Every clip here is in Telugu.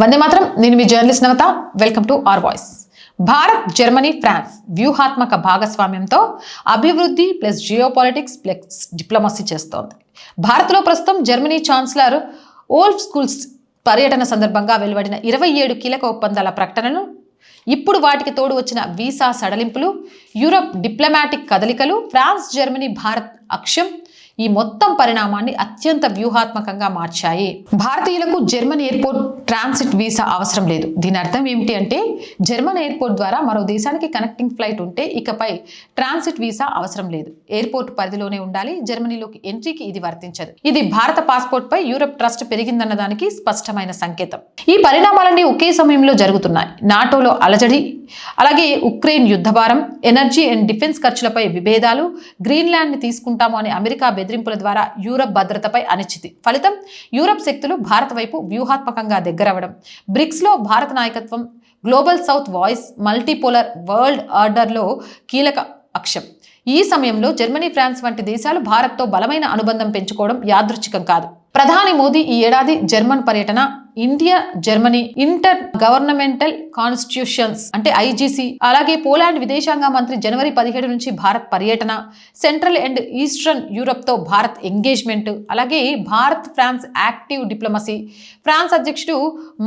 వందే మాత్రం. నేను మీ journalist Navata. Welcome to R voice. Bharat Germany France వ్యూహాత్మక భాగస్వామ్యంతో అభివృద్ధి ప్లస్ జియోపాలిటిక్స్ ప్లస్ డిప్లొమసీ చేస్తోంది. భారత్లో ప్రస్తుతం జర్మనీ ఛాన్సలర్ ఓల్ఫ్ స్కూల్స్ పర్యటన సందర్భంగా వెలువడిన ఇరవై ఏడు కీలక ఒప్పందాల ప్రకటనను ఇప్పుడు వాటికి తోడు వచ్చిన వీసా సడలింపులు యూరప్ డిప్లొమాటిక్ కదలికలు ఫ్రాన్స్ జర్మనీ భారత్ అక్షం ఈ మొత్తం పరిణామాన్ని అత్యంత వ్యూహాత్మకంగా మార్చాయి. భారతీయులకు జర్మన్ ఎయిర్పోర్ట్ ట్రాన్సిట్ వీసా అవసరం లేదు. దీని అర్థం ఏమిటి అంటే జర్మన్ ఎయిర్పోర్ట్ ద్వారా మరో దేశానికి కనెక్టింగ్ ఫ్లైట్ ఉంటే ఇకపై ట్రాన్సిట్ వీసా అవసరం లేదు. ఎయిర్పోర్ట్ పరిధిలోనే ఉండాలి. జర్మనీలోకి ఎంట్రీకి ఇది వర్తించదు. ఇది భారత పాస్పోర్ట్ పై యూరప్ ట్రస్ట్ పెరిగిందన్న దానికి స్పష్టమైన సంకేతం. ఈ పరిణామాలన్నీ ఒకే సమయంలో జరుగుతున్నాయి. నాటోలో అలజడి అలాగే ఉక్రెయిన్ యుద్ధభారం ఎనర్జీ అండ్ డిఫెన్స్ ఖర్చులపై విభేదాలు గ్రీన్లాండ్ని తీసుకుంటాము అనే అమెరికా బెదిరింపుల ద్వారా యూరప్ భద్రతపై అనిశ్చితి. ఫలితం యూరప్ శక్తులు భారత్ వైపు వ్యూహాత్మకంగా దగ్గరవడం బ్రిక్స్లో భారత నాయకత్వం global south voice multipolar world ఆర్డర్లో కీలక అక్షం. ఈ సమయంలో జర్మనీ ఫ్రాన్స్ వంటి దేశాలు భారత్తో బలమైన అనుబంధం పెంచుకోవడం యాదృచ్ఛికం కాదు. ప్రధాని మోదీ ఈ ఏడాది జర్మన్ పర్యటన India Germany inter governmental constitutions అంటే ఐజీసీ అలాగే పోలాండ్ విదేశాంగ మంత్రి జనవరి పదిహేడు నుంచి భారత్ పర్యటన సెంట్రల్ అండ్ ఈస్టర్న్ యూరప్తో భారత్ ఎంగేజ్మెంట్ అలాగే Bharat France active diplomacy. France అధ్యక్షుడు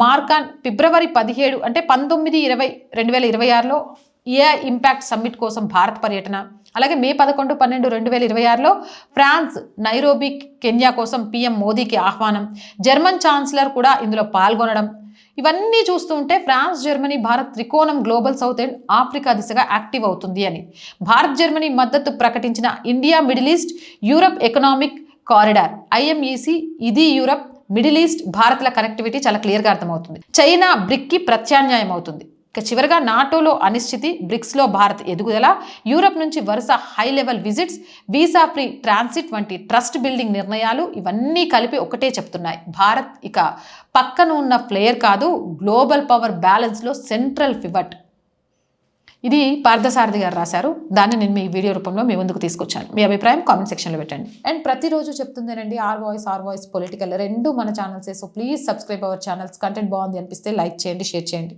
మార్కాన్ ఫిబ్రవరి పదిహేడు అంటే పంతొమ్మిది ఇరవై రెండు వేల ఇరవై ఆరులో ఏఐ ఇంపాక్ట్ సమ్మిట్ కోసం భారత్ పర్యటన. అలాగే మే పదకొండు పన్నెండు రెండు వేల ఇరవై ఆరులో ఫ్రాన్స్ నైరోబి కెన్యా కోసం పీఎం మోదీకి ఆహ్వానం. జర్మన్ ఛాన్సలర్ కూడా ఇందులో పాల్గొనడం. ఇవన్నీ చూస్తూ ఉంటే ఫ్రాన్స్ జర్మనీ భారత్ త్రికోణం గ్లోబల్ సౌత్ అండ్ ఆఫ్రికా దిశగా యాక్టివ్ అవుతుంది అని. భారత్ జర్మనీ మద్దతు ప్రకటించిన India Middle East Europe economic corridor IMEC ఇది యూరప్ మిడిల్ ఈస్ట్ భారత్ల కనెక్టివిటీ చాలా క్లియర్గా అర్థమవుతుంది. చైనా బ్రిక్కి ప్రత్యామ్నాయం అవుతుంది. ఇక చివరగా నాటోలో అనిశ్చితి బ్రిక్స్లో భారత్ ఎదుగుదల యూరప్ నుంచి వరుస high level visits visa free transit వంటి ట్రస్ట్ బిల్డింగ్ నిర్ణయాలు ఇవన్నీ కలిపి ఒకటే చెప్తున్నాయి. భారత్ ఇక పక్కన ఉన్న ప్లేయర్ కాదు గ్లోబల్ పవర్ బ్యాలెన్స్లో సెంట్రల్ ఫివట్ ఇది పార్థసారథి గారు రాశారు. దాన్ని నేను మీ వీడియో రూపంలో మీ ముందుకు తీసుకొచ్చాను. మీ అభిప్రాయం కామెంట్ సెక్షన్లో పెట్టండి. అండ్ ప్రతిరోజు చెప్తుందేనండి R voice R voice political రెండు మన ఛానల్సే. So please subscribe our channels. Content బాగుంది అనిపిస్తే లైక్ చేయండి షేర్ చేయండి.